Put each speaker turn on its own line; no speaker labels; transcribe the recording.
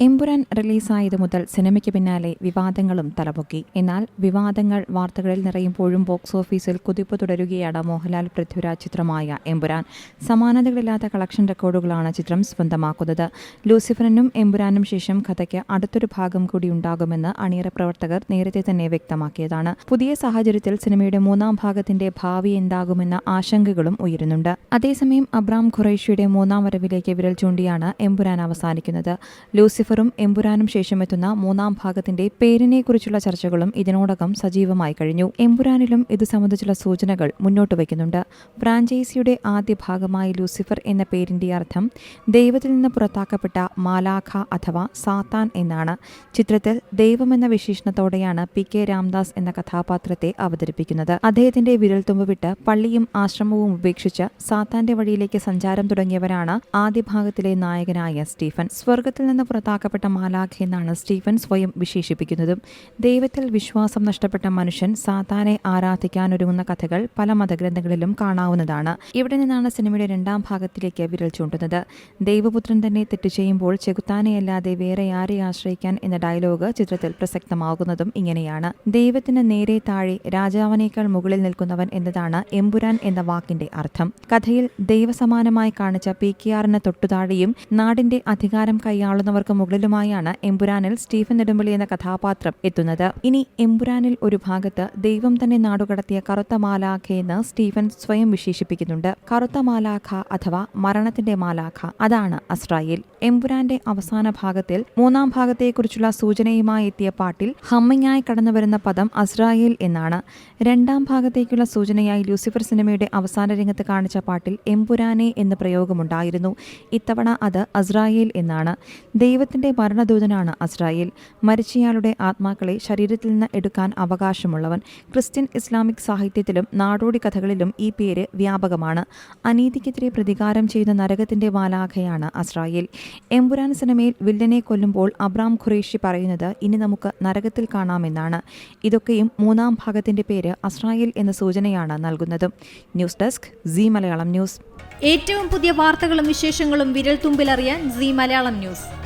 എമ്പുരാൻ റിലീസായത് മുതൽ സിനിമയ്ക്ക് പിന്നാലെ വിവാദങ്ങളും തലപൊക്കി. എന്നാൽ വിവാദങ്ങൾ വാർത്തകളിൽ നിറയുമ്പോഴും ബോക്സ് ഓഫീസിൽ കുതിപ്പ് തുടരുകയാണ് മോഹൻലാൽ പൃഥ്വിരാജ് ചിത്രമായ എമ്പുരാൻ. സമാനതകളില്ലാത്ത കളക്ഷൻ റെക്കോർഡുകളാണ് ചിത്രം സ്വന്തമാക്കുന്നത്. ലൂസിഫറിനും എമ്പുരാനും ശേഷം കഥയ്ക്ക് അടുത്തൊരു ഭാഗം കൂടി ഉണ്ടാകുമെന്ന് അണിയറ പ്രവർത്തകർ നേരത്തെ തന്നെ വ്യക്തമാക്കിയതാണ്. പുതിയ സാഹചര്യത്തിൽ സിനിമയുടെ മൂന്നാം ഭാഗത്തിന്റെ ഭാവി എന്താകുമെന്ന ആശങ്കകളും ഉയരുന്നുണ്ട്. അതേസമയം അബ്രാം ഖുറൈഷിയുടെ മൂന്നാം വരവിലേക്ക് വിരൽ ചൂണ്ടിയാണ് എമ്പുരാൻ അവസാനിക്കുന്നത്. ലൂസിഫറും എമ്പുരാനും ശേഷമെത്തുന്ന മൂന്നാം ഭാഗത്തിന്റെ പേരിനെക്കുറിച്ചുള്ള ചർച്ചകളും ഇതിനോടകം സജീവമായി കഴിഞ്ഞു. എമ്പുരാനിലും ഇത് സംബന്ധിച്ചുള്ള സൂചനകൾ മുന്നോട്ട് വയ്ക്കുന്നുണ്ട്. ഫ്രാഞ്ചൈസിയുടെ ആദ്യ ഭാഗമായി ലൂസിഫർ എന്ന പേരിന്റെ അർത്ഥം ദൈവത്തിൽ നിന്ന് പുറത്താക്കപ്പെട്ട മാലാഖ അഥവാ സാത്താൻ എന്നാണ്. ചിത്രത്തിൽ ദൈവമെന്ന വിശേഷണത്തോടെയാണ് പി കെ രാംദാസ് എന്ന കഥാപാത്രത്തെ അവതരിപ്പിക്കുന്നത്. അദ്ദേഹത്തിന്റെ വിരൽത്തുമ്പ് വിട്ട് പള്ളിയും ആശ്രമവും ഉപേക്ഷിച്ച് സാത്താന്റെ വഴിയിലേക്ക് സഞ്ചാരം തുടങ്ങിയവരാണ് ആദ്യ ഭാഗത്തിലെ നായകനായ സ്റ്റീഫൻ. സ്വർഗത്തിൽ നിന്ന് പുറത്താക്കപ്പെട്ട മാലാഖ എന്നാണ് സ്റ്റീഫൻ സ്വയം വിശേഷിപ്പിക്കുന്നതും. ദൈവത്തിൽ വിശ്വാസം നഷ്ടപ്പെട്ട മനുഷ്യൻ സാത്താനെ ആരാധിക്കാനൊരുങ്ങുന്ന കഥകൾ പല മതഗ്രന്ഥങ്ങളിലും കാണാവുന്നതാണ്. ഇവിടെ നിന്നാണ് സിനിമയുടെ രണ്ടാം ഭാഗത്തിലേക്ക് വിരൽ ചൂണ്ടുന്നത്. ദൈവപുത്രൻ തന്നെ തെറ്റ് ചെയ്യുമ്പോൾ ചെകുത്താനെയല്ലാതെ വേറെ ആരെ ആശ്രയിക്കാൻ എന്ന ഡയലോഗ് ചിത്രത്തിൽ പ്രസക്തമാകുന്നതും ഇങ്ങനെയാണ്. ദൈവത്തിന് നേരെ താഴെ രാജാവിനേക്കാൾ മുകളിൽ നിൽക്കുന്നവൻ എന്നതാണ് എമ്പുരാൻ എന്ന വാക്കിന്റെ അർത്ഥം. കഥയിൽ ദൈവസമാനമായി കാണിച്ച പി കെ ആറിന് തൊട്ടുതാഴെയും നാടിന്റെ അധികാരം കൈയാളുന്നവർക്ക് മുകളിലുമായാണ് എമ്പുരാനിൽ സ്റ്റീഫൻ നെടുമ്പള്ളി എന്ന കഥാപാത്രം എത്തുന്നത്. ഇനി എമ്പുരാനിൽ ഒരു ഭാഗത്ത് ദൈവം തന്നെ നാടുകടത്തിയ കറുത്ത മാലാഖ എന്ന് സ്റ്റീഫൻ സ്വയം വിശേഷിപ്പിക്കുന്നുണ്ട്. കറുത്ത മാലാഖ അഥവാ മരണത്തിന്റെ മാലാഖ അതാണ് അസ്രായേൽ. എമ്പുരാന്റെ അവസാന ഭാഗത്തിൽ മൂന്നാം ഭാഗത്തെക്കുറിച്ചുള്ള സൂചനയുമായി എത്തിയ പാട്ടിൽ ഹമ്മിങ്ങായി കടന്നുവരുന്ന പദം അസ്രായേൽ എന്നാണ്. രണ്ടാം ഭാഗത്തേക്കുള്ള സൂചനയായി ലൂസിഫർ സിനിമയുടെ അവസാന രംഗത്ത് കാണിച്ച പാട്ടിൽ എമ്പുരാനെ എന്ന പ്രയോഗമുണ്ടായിരുന്നു. ഇത്തവണ അത് അസ്രായേൽ എന്നാണ്. ദൈവത്തിന്റെ മരണദൂതനാണ് അസ്രായേൽ. മരിച്ചയാളുടെ ആത്മാക്കളെ ശരീരത്തിൽ നിന്ന് എടുക്കാൻ അവകാശമുള്ളവൻ. ക്രിസ്ത്യൻ ഇസ്ലാമിക് സാഹിത്യത്തിലും നാടോടി കഥകളിലും ഈ പേര് വ്യാപകമാണ്. അനീതിക്കെതിരെ പ്രതികാരം ചെയ്യുന്ന നരകത്തിന്റെ വാലാഖയാണ് അസ്രായേൽ. എമ്പുരാൻ സിനിമയിൽ വില്ലനെ കൊല്ലുമ്പോൾ അബ്രാം ഖുറേഷി പറയുന്നത് ഇനി നമുക്ക് നരകത്തിൽ കാണാമെന്നാണ്. ഇതൊക്കെയും മൂന്നാം ഭാഗത്തിന്റെ പേര് അസ്രായേൽ എന്ന സൂചനയാണ് നൽകുന്നത്. News desk C Malayalam news.
ഏറ്റവും പുതിയ വാർത്തകളും വിശേഷങ്ങളും വിരൽ തുമ്പിലറിയാൻ സി മലയാളം ന്യൂസ്.